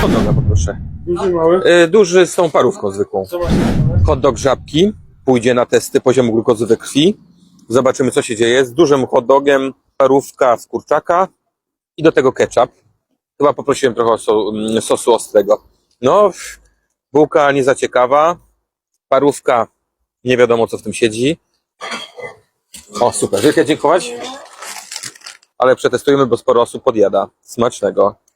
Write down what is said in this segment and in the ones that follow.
Hot doga poproszę. Duży, mały. Y, duży z tą parówką zwykłą. Hot dog żabki pójdzie na testy poziomu glukozy we krwi. Zobaczymy, co się dzieje. Z dużym hot dogiem parówka z kurczaka i do tego ketchup. Chyba poprosiłem trochę o so, mm, sosu ostrego. No, bułka nie za ciekawa. Parówka nie wiadomo, co w tym siedzi. O, super. Wielkie dziękować. Ale przetestujemy, bo sporo osób podjada. Smacznego.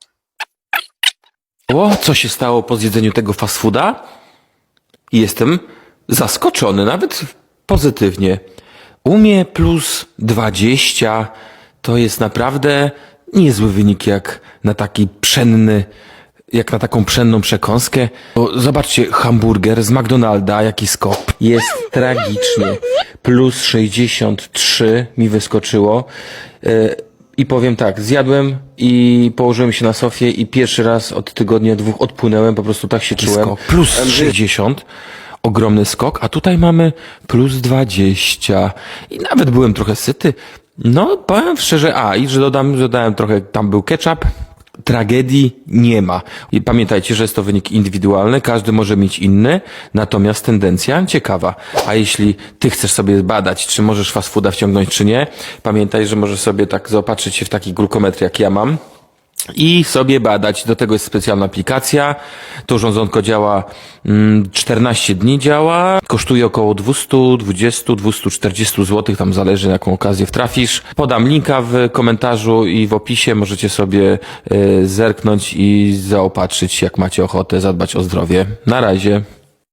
O, co się stało po zjedzeniu tego fast fooda? Jestem zaskoczony, nawet pozytywnie. U mnie plus 20 to jest naprawdę niezły wynik jak na taki pszenny, jak na taką pszenną przekąskę. Bo zobaczcie, hamburger z McDonalda, jaki skok. Jest tragicznie. Plus 63 mi wyskoczyło. E, I powiem tak, zjadłem i położyłem się na sofie i pierwszy raz od tygodnia dwóch odpłynęłem, po prostu tak się czułem. Plus 60, ogromny skok, a tutaj mamy plus 20 i nawet byłem trochę syty. No, powiem szczerze, a i że dodam, że dodałem trochę, tam był ketchup, tragedii nie ma. I pamiętajcie, że jest to wynik indywidualny, każdy może mieć inny, natomiast tendencja ciekawa. A jeśli ty chcesz sobie badać, czy możesz fast fooda wciągnąć, czy nie, pamiętaj, że możesz sobie tak zaopatrzyć się w taki glukometr, jak ja mam, i sobie badać. Do tego jest specjalna aplikacja. To urządzonko działa mm, 14 dni działa. Kosztuje około 220, 240 zł, tam zależy na jaką okazję wtrafisz. Podam linka w komentarzu i w opisie możecie sobie e, zerknąć i zaopatrzyć jak macie ochotę zadbać o zdrowie. Na razie.